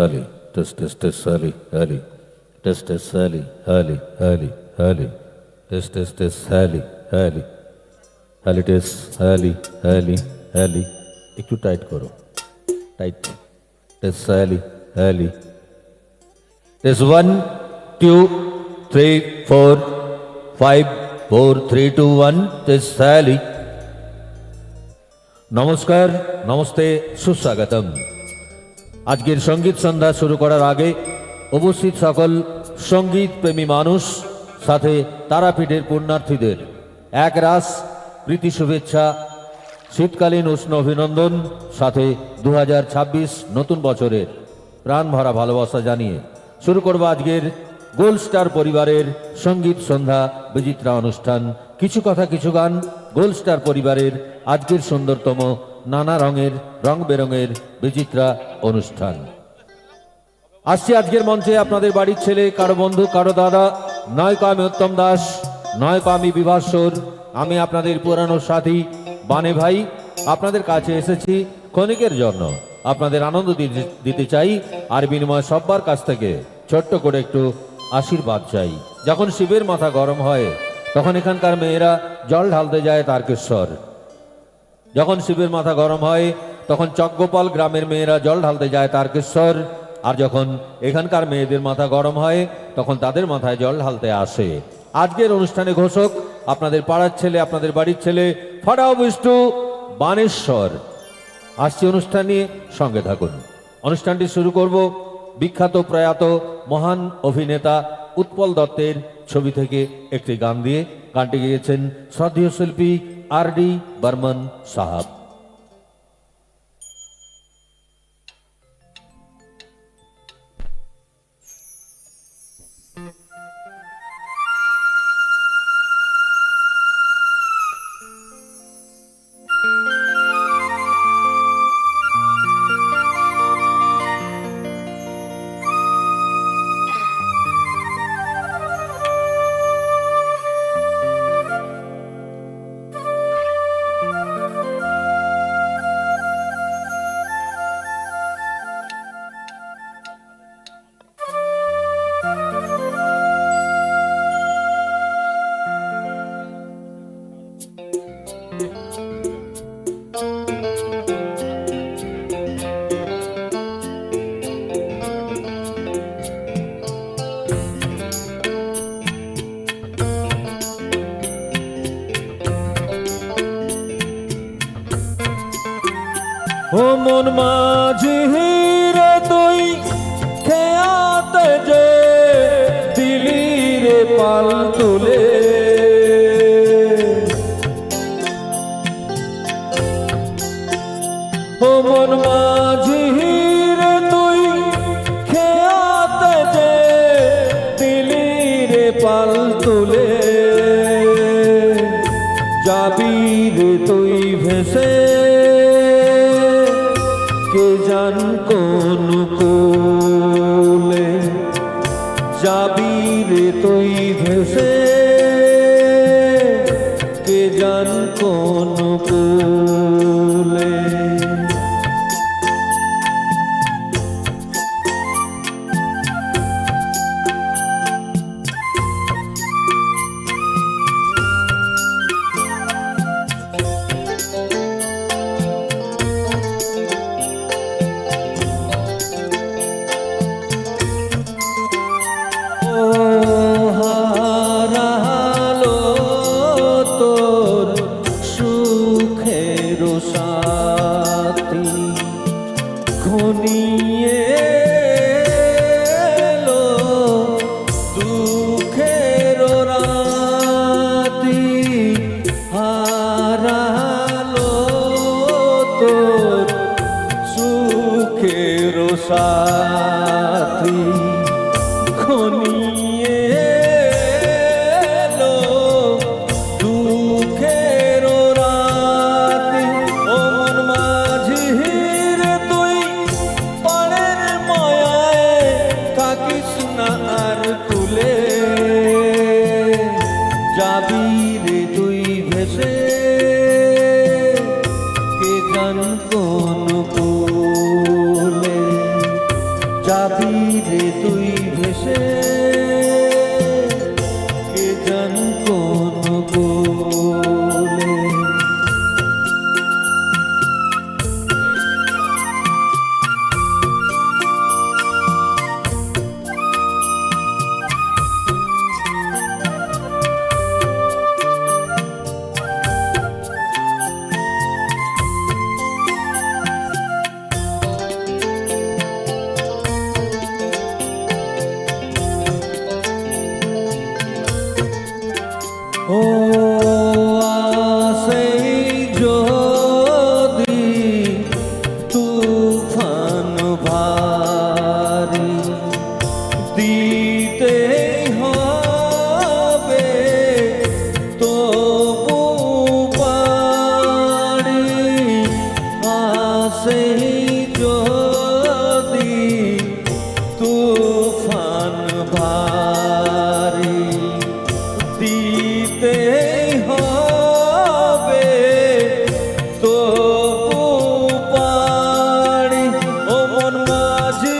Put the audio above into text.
Hali, test, test, test, Hali, Hali, test, test, Hali, Hali, Hali, Hali, test, test, test, Hali, Hali, Hali, test, Hali, Hali, Hali, একটু tight করো tight test hello hello test one two three four five four three two one test hello নমস্কার নমস্তে সুস্বাগতম আজকের সংগীত সন্ধ্যা শুরু করার আগে উপস্থিত সকল সংগীত প্রেমী মানুষ, সাথে তারাপীঠের পুণ্যার্থীদের, এক রাস প্রীতি শুভেচ্ছা, শীতকালীন উষ্ণ অভিনন্দন, সাথে দু হাজার ছাব্বিশ নতুন বছরের প্রাণ ভরা ভালোবাসা জানিয়ে শুরু করব আজকের গোল্ড স্টার পরিবারের সংগীত সন্ধ্যা বিচিত্রা অনুষ্ঠান। কিছু কথা, কিছু গান গোল্ড স্টার পরিবারের আজকের সুন্দরতম নানা রঙের রং বেরঙের বিচিত্রা অনুষ্ঠান। আসছি আজকের মঞ্চে আপনাদের বাড়ির ছেলে, কারও বন্ধু, কারও দাদা নয়তো আমি উত্তম দাস নয়তো আমি বিভাস্বর আমি আপনাদের পুরানো সাথী বানে ভাই, আপনাদের কাছে এসেছি ক্ষণিকের জন্য। আপনাদের আনন্দ দিতে চাই, আর বিনিময় সব্বার কাছ থেকে। ছোট্ট করে একটু আশীর্বাদ চাই। যখন শিবের মাথা গরম হয়, তখন এখানকার মেয়েরা জল ঢালতে যায় তারকেশ্বর। যখন শিবের মাথা গরম হয়, তখন চকগোপাল গ্রামের মেয়েরা জল ঢালতে যায় তারকেশ্বর আর যখন এখানকার মেয়েদের মাথা গরম হয়, তখন তাদের মাথায় জল ঢালতে আসে। আজকের অনুষ্ঠানে ঘোষক, আপনাদের পাড়ার ছেলে, আপনাদের বাড়ির ছেলে, ফাটাও বিষ্টু, বানেশ্বর। আসছে অনুষ্ঠান নিয়ে সঙ্গে থাকুন। অনুষ্ঠানটি শুরু করব বিখ্যাত, প্রয়াত, মহান অভিনেতা উৎপল দত্তের ছবি থেকে একটি গান দিয়ে। গানটি গিয়েছেন শ্রদ্ধেয় শিল্পী Ardi Barman Sahab. তুলে। যাবি রে তুই ভেসে। কে জান কোন কোলে। যাবি রে তুই ভেসে। কে জান কোন রাতি ঘনিয়ে এলো দুঃখের রাতি। হারালো তোর সুখের সাথী।